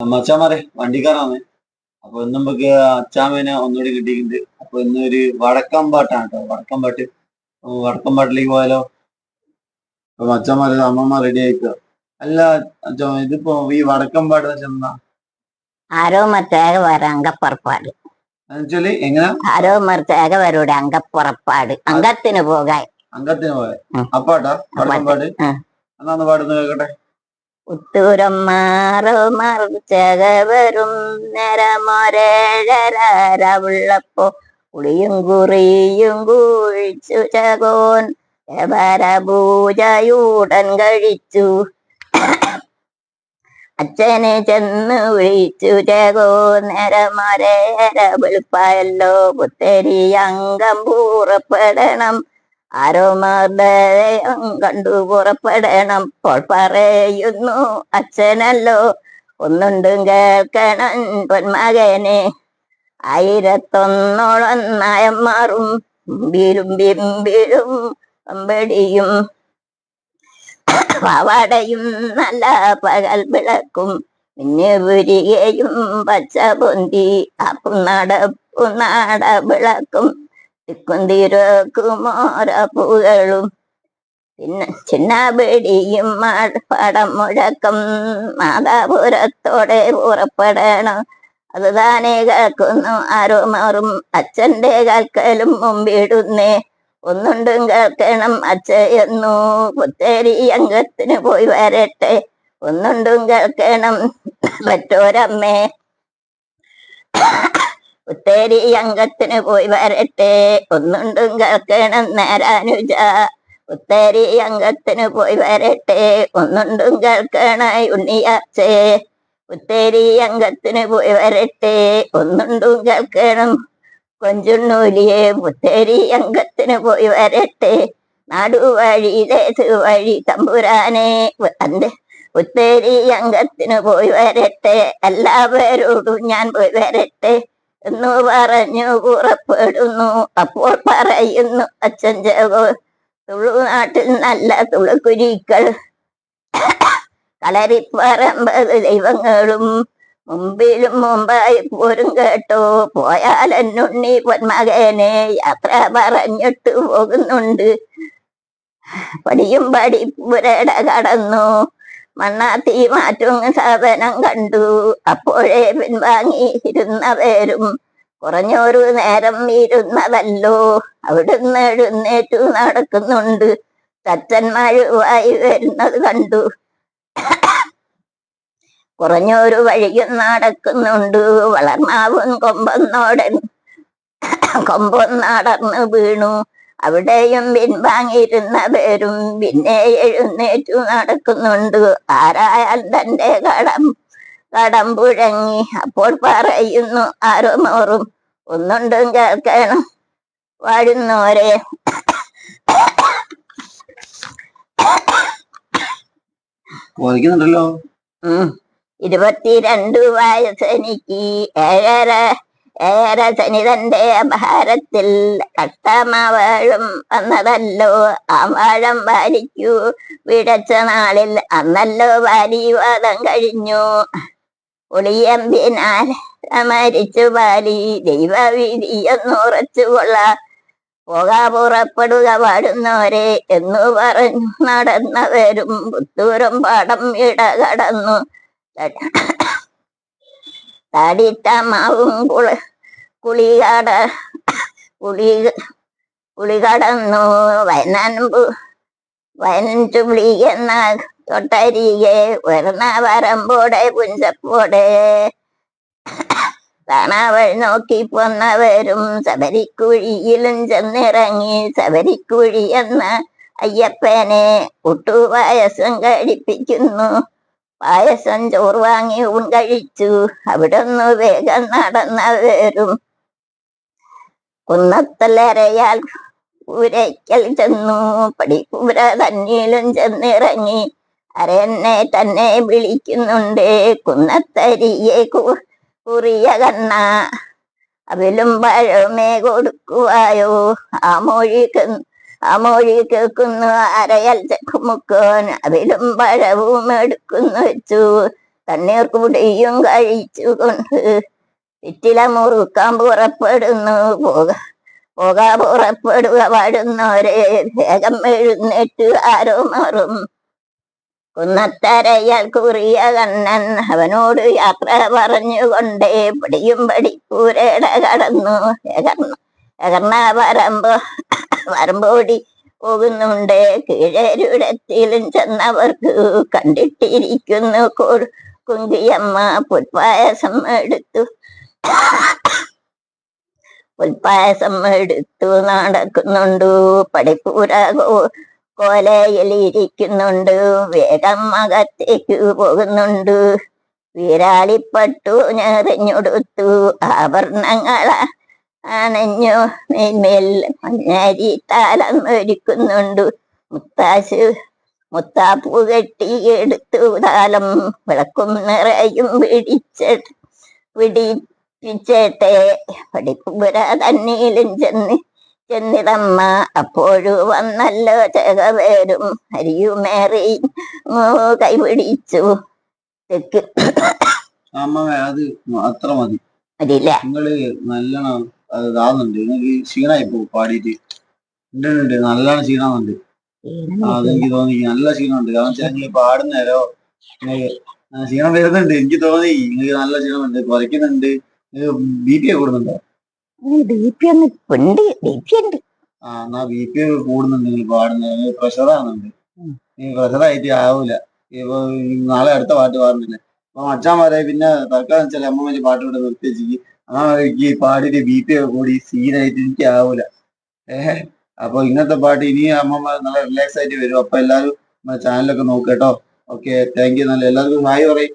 മച്ചാമാരെ വണ്ടിക്കാരാണ്. അപ്പൊ ഇന്ന് നമുക്ക് അച്ചാമേനെ ഒന്നുകൂടി കിട്ടിയിട്ടുണ്ട്. അപ്പൊ ഇന്ന് ഒരു വടക്കം പാട്ടാണ് കേട്ടോ. വടക്കം പാട്ട് വടക്കം പാട്ടിലേക്ക് പോയാലോ? അപ്പൊ അച്ചാമാരെ അമ്മമ്മ റെഡി ആയിക്കോ? അല്ല അച്ഛാ ഇതിപ്പോ ഈ വടക്കം പാട്ട് ചെന്നാ? ആരോ അങ്കപ്പുറപ്പാട്. എന്നുവെച്ചാൽ എങ്ങനെ? ആരോ മർത്തേകവരുടെ അങ്കപ്പുറപ്പാട്. അംഗത്തിന് പോകാൻ. അംഗത്തിന് പോയ. അപ്പാട്ടാ വടക്കം പാട്ട് അന്നാന്ന് എന്നാന്ന് പാടുന്ന കേക്കട്ടെ. ഉത്തൂരം മാറോ മറിച്ചകവരും നിറമൊരേഴരവുള്ളപ്പോ ഉളിയും കുറിയും കുഴിച്ചു ചകോൻ പൂജയൂടൻ കഴിച്ചു. അച്ഛനെ ചെന്ന് വിളിച്ചു ചകോ നിറമൊരേര വെളുപ്പായല്ലോ പുത്തരി അംഗം പൂറപ്പെടണം. ആരോ മർദ്ദയം കണ്ടു പുറപ്പെടണം. ഇപ്പോൾ പറയുന്നു അച്ഛനല്ലോ ഒന്നുണ്ടും കേൾക്കണം പൊന്മകനെ. ആയിരത്തൊന്നോളം നയന്മാറും ബിലും ബിംബിലും അമ്പടിയും പാവാടയും നല്ല പകൽ വിളക്കും. പിന്നെ പുരികയും പച്ച പൊന്തി നാട വിളക്കും തിക്കുന്തിരക്കുമോരപ്പുകളും പിന്നെ ചിന്നബിടിയും പടം മുഴക്കം മാതാപുരത്തോടെ പുറപ്പെടണം. അത് താനേ കേൾക്കുന്നു ആരോ മാറും അച്ഛന്റെ കൽക്കലും മുമ്പിടുന്നേ. ഒന്നുണ്ടും കേൾക്കണം അച്ഛയെന്നു പുത്തേരി അംഗത്തിന് പോയി വരട്ടെ. ഒന്നുണ്ടും കേൾക്കണം മറ്റോരമ്മേ. ഉത്തേരി അംഗത്തിന് പോയി വരട്ടെ. ഒന്നുണ്ടും കേൾക്കണം നേരാനുജ. ഉത്തേരി അംഗത്തിന് പോയി വരട്ടെ. ഒന്നുണ്ടും കേൾക്കണായി ഉണ്ണിയാച്ചേ. ഉത്തേരി അംഗത്തിന് പോയി വരട്ടെ. ഒന്നുണ്ടും കേൾക്കണം കൊഞ്ചുണ്ണൂലിയെ. പുത്തേരി അംഗത്തിന് പോയി വരട്ടെ. നാടുവഴി ദേശ വഴി തമ്പുരാനെ. അന്റെ ഉത്തേരി അംഗത്തിന് പോയി വരട്ടെ. എല്ലാവരോടും ഞാൻ പോയി വരട്ടെ. എന്ന് പറഞ്ഞു പുറപ്പെടുന്നു. അപ്പോൾ പറയുന്നു അച്ഛൻ ജഗോ തുളുനാട്ടിൽ നല്ല തുളുക്കുരിക്കൾ കളരിപ്പറമ്പത് ദൈവങ്ങളും മുമ്പിലും മുമ്പായി പോരും കേട്ടോ. പോയാൽ എന്നുണ്ണി പൊന്മകനെ യാത്ര പറഞ്ഞിട്ട് പോകുന്നുണ്ട്. പടിയും പടി പുരട കടന്നു. മണ്ണാത്തി മാറ്റും സാധനം കണ്ടു. അപ്പോഴേ പിൻവാങ്ങിയിരുന്നവരും കുറഞ്ഞൊരു നേരം ഇരുന്നതല്ലോ. അവിടുന്ന് എഴുന്നേറ്റു നടക്കുന്നുണ്ട്. തച്ചന്മാരുമായി വരുന്നത് കണ്ടു. കുറഞ്ഞൊരു വഴിയും നടക്കുന്നുണ്ട്. വളർമാവും കൊമ്പന്നോടൻ കൊമ്പൊന്നടർന്നു വീണു. അവിടെയും പിൻവാങ്ങിയിരുന്നവരും പിന്നെ എഴുന്നേറ്റു നടക്കുന്നുണ്ട്. ആരായാൽ തന്റെ കടം കടം പുഴങ്ങി. അപ്പോൾ പറയുന്നു ആരോ മോറും ഒന്നുണ്ടും കേൾക്കണം. വാഴുന്നോരെ. ഇരുപത്തിരണ്ട് വയസ്സെനിക്ക് ഏഴര ഏഴര അപഹാരത്തിൽ കഷ്ടമാവാഴും വന്നതല്ലോ. ആ വാഴം വാരിക്കൂ വിടച്ച നാളിൽ അന്നല്ലോ വാരിവാദം കഴിഞ്ഞു. ഒളിയമ്പിനാൽ മരിച്ചു പാലി. ദൈവവിധിയെന്നുറച്ചു കൊള്ള പോകാ പുറപ്പെടുക പാടുന്നവരെ എന്നു പറഞ്ഞു നടന്നവരും പുത്തൂരും പാടം ഇട തടിത്ത മാവും കുള കുളികട കുളി കുളി കടന്നു വയനാമ്പു വയനഞ്ചു പുളി എന്ന തൊട്ടരികെ ഉയർന്ന വരമ്പോടെ പുഞ്ചപ്പോടെ. കാണാവഴി നോക്കി പോന്നവരും ശബരിക്കുഴിയിലും ചെന്നിറങ്ങി ശബരിക്കുഴി എന്ന അയ്യപ്പനെ ഒട്ടുപായസം കഴിപ്പിക്കുന്നു. പായസം ചോറ് വാങ്ങി ഊൺ കഴിച്ചു. അവിടെ ഒന്ന് വേഗം നടന്ന വരും കുന്നത്തലരയാൽ ഊരയ്ക്കൽ ചെന്നു. പടിപ്പൂര തന്നീലും ചെന്നിറങ്ങി. അരന്നെ തന്നെ വിളിക്കുന്നുണ്ട്. കുന്നത്തരിയെ കുറിയ കണ്ണ അവലും പഴമേ കൊടുക്കുവായോ? ആ മൊഴി ആ കേൾക്കുന്നു അരയൽ ചെക്കുമുക്കോൻ അവലും പഴവും എടുക്കുന്നു വെച്ചു. തണ്ണീർ കൂടിയും കഴിച്ചു കൊണ്ട് ചുറ്റില മുറുക്കാൻ പുറപ്പെടുന്നു. പോക പോകാ പുറപ്പെടുക പാടുന്നവരെ വേഗം എഴുന്നേറ്റ് ആരോ മാറും. കുന്നത്തരയാൽ കുറിയ കണ്ണൻ അവനോട് യാത്ര പറഞ്ഞുകൊണ്ടേ പടിയും പടിപ്പൂരട കടന്നു. എകർണ എകർണ വരമ്പോ വരമ്പോടി പോകുന്നുണ്ട്. കീഴരുടത്തിലും ചെന്നവർക്ക് കണ്ടിട്ടിരിക്കുന്നു. കുങ്കിയമ്മ പുൽപ്പായസം എടുത്തു. പുൽപ്പായസം എടുത്തു. നടക്കുന്നുണ്ട്. പടിപ്പൂര കോലയിൽ ഇരിക്കുന്നുണ്ട്. വേഗം അകത്തേക്ക് പോകുന്നുണ്ട്. വീരാളിപ്പട്ടു ഞെറിഞ്ഞൊടുത്തു. ആഭരണങ്ങള അണഞ്ഞു മേന്മേൽ മഞ്ഞാരി താലം ഒരുക്കുന്നുണ്ട്. മുത്താശ് മുത്താപ്പൂ കെട്ടി എടുത്തു താലം വിളക്കും നിറയും പിടിച്ച പിടിപ്പിച്ചേട്ടെ. പഠിപ്പുര തന്നീലും ചെന്ന് ചെന്നിടമ്മ അപ്പോഴു വന്നല്ലോ ചെകവേരും. അരിയുമേറി കൈപിടിച്ചു തെക്ക് അമ്മ അത് അത്ര മതി. അതില്ല നിങ്ങൾ നല്ലോണം അത് ഇതാകുന്നുണ്ട് എനിക്ക് ക്ഷീണമായി പോകും പാടിയിട്ട്. ഉണ്ട് ഉണ്ട്. നല്ലോണം ക്ഷീണമുണ്ട്. അതെനിക്ക് തോന്നി. നല്ല ക്ഷീണമുണ്ട്. കാരണം വെച്ചാൽ നിങ്ങൾ പാടുന്നേരോ ക്ഷീണം വരുന്നുണ്ട്. എനിക്ക് തോന്നി. നിങ്ങൾക്ക് നല്ല ക്ഷീണമുണ്ട്. കുറയ്ക്കുന്നുണ്ട്. ബി പി കൂടുന്നുണ്ടോ? ബി പി ഒന്ന് ഉണ്ട്. ബി പി ഉണ്ട്. ആ എന്നാ ബി പി കൂടുന്നുണ്ട് നിങ്ങൾ പാടുന്നത് പ്രഷറാകുന്നുണ്ട് ആകുന്നുണ്ട് പ്രഷറായിട്ട് ആവൂല. ഇപ്പൊ നാളെ അടുത്ത പാട്ട് പാടുന്നില്ലേ അപ്പൊ വരെ പിന്നെ തൽക്കാലം വെച്ചാൽ അമ്മ പാട്ട് ഇവിടെ നിർത്തി വെച്ചിട്ട് ആ എനിക്ക് പാട്ടിന്റെ ബീറ്റ് കൂടി സീനായിട്ട് എനിക്ക് ആവൂല. ഏഹ് അപ്പൊ ഇങ്ങനത്തെ പാട്ട് ഇനി അമ്മ നല്ല റിലാക്സ് ആയിട്ട് വരും. അപ്പൊ എല്ലാവരും ചാനലൊക്കെ നോക്കട്ടോ ഓക്കെ താങ്ക് യു നല്ല എല്ലാവർക്കും ഹായ് പറയും.